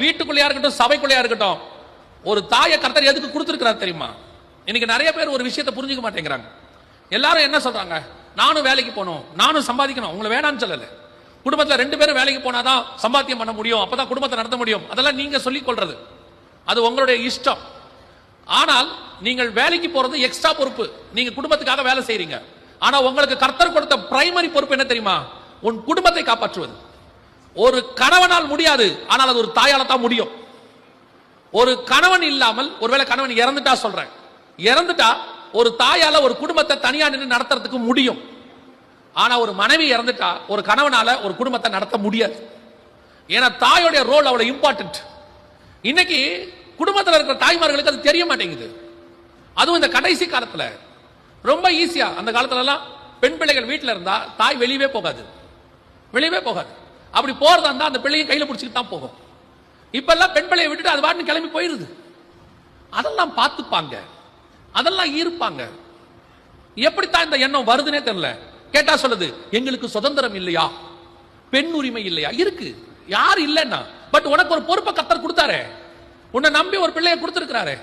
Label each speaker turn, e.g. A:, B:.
A: வீட்டுக்குள்ளேயா இருக்கட்டும் சபைக்குள்ளேயா இருக்கட்டும் ஒரு தாயை கர்த்தர் எதுக்கு கொடுத்துருக்கிறார் தெரியுமா? இன்னைக்கு நிறைய பேர் ஒரு விஷயத்தை புரிஞ்சுக்க மாட்டேங்கிறாங்க. எல்லாரும் என்ன சொல்றாங்க? நானும் வேலைக்கு போகணும் நானும் சம்பாதிக்கணும். உங்களை வேணான்னு சொல்லல. குடும்பத்தில் ரெண்டு பேரும் வேலைக்கு போனாதான் சம்பாத்தியம் பண்ண முடியும் அப்பதான் குடும்பத்தை நடத்த முடியும். அதெல்லாம் நீங்க சொல்லிக் கொள்றது. அது உங்களுடைய இஷ்டம். ஆனால் நீங்கள் வேலைக்கு போறது எக்ஸ்ட்ரா பொறுப்பு. நீங்க குடும்பத்துக்காக வேலை செய்றீங்க. ஆனா உங்களுக்கு கர்த்தர் கொடுத்த பிரைமரி பொறுப்பு என்ன தெரியுமா? உன் குடும்பத்தை காப்பாற்றுவது. ஒரு கணவனால் முடியாது ஆனால் அது ஒரு தாயால தான் முடியும். ஒரு கணவன் இல்லாமல் ஒருவேளை கணவன் இறந்துட்டா சொல்றேன். இறந்துட்டா ஒரு தாயால ஒரு குடும்பத்தை தனியா நின்று நடத்துறதுக்கு முடியும். ஆனா ஒரு மனைவி இறந்துட்டா ஒரு கணவனால ஒரு குடும்பத்தை நடத்த முடியாது. ஏன்னா தாயோடைய ரோல் அவ்வளவு இம்பார்ட்டன்ட் இன்னைக்கு குடும்பத்தில் இருக்கிற தாய்மார்களுக்கு அது தெரிய மாட்டேங்குது. அதுவும் இந்த கடைசி காலத்துல. ரொம்ப ஈஸியா அந்த காலத்துல எல்லாம் பெண் பிள்ளைகள் வீட்டில் இருந்தா தாய் வெளியவே போகாது. வெளியவே போகாது. அப்படி போறதா இருந்தா அந்த பிள்ளையும் கையில பிடிச்சிட்டு தான் போகும். இப்ப எல்லாம் பெண் பிள்ளையை விட்டுட்டு அது பாட்டு கிளம்பி போயிருது. அதெல்லாம் பார்த்துப்பாங்க. அதெல்லாம் இருப்பாங்க எப்படித்தான் இந்த எண்ணம் வருதுன்னே தெரியல. கேட்டா சொல்லுது எங்களுக்கு சுதந்திரம் இல்லையா? பெண் உரிமை இல்லையா? இருக்கு. யார் இல்லைன்னா பட் உனக்கு ஒரு பொறுப்பை கத்தர் கொடுத்தாரே. உன்னை நம்பி ஒரு பிள்ளைய கொடுத்திருக்கிறாரே.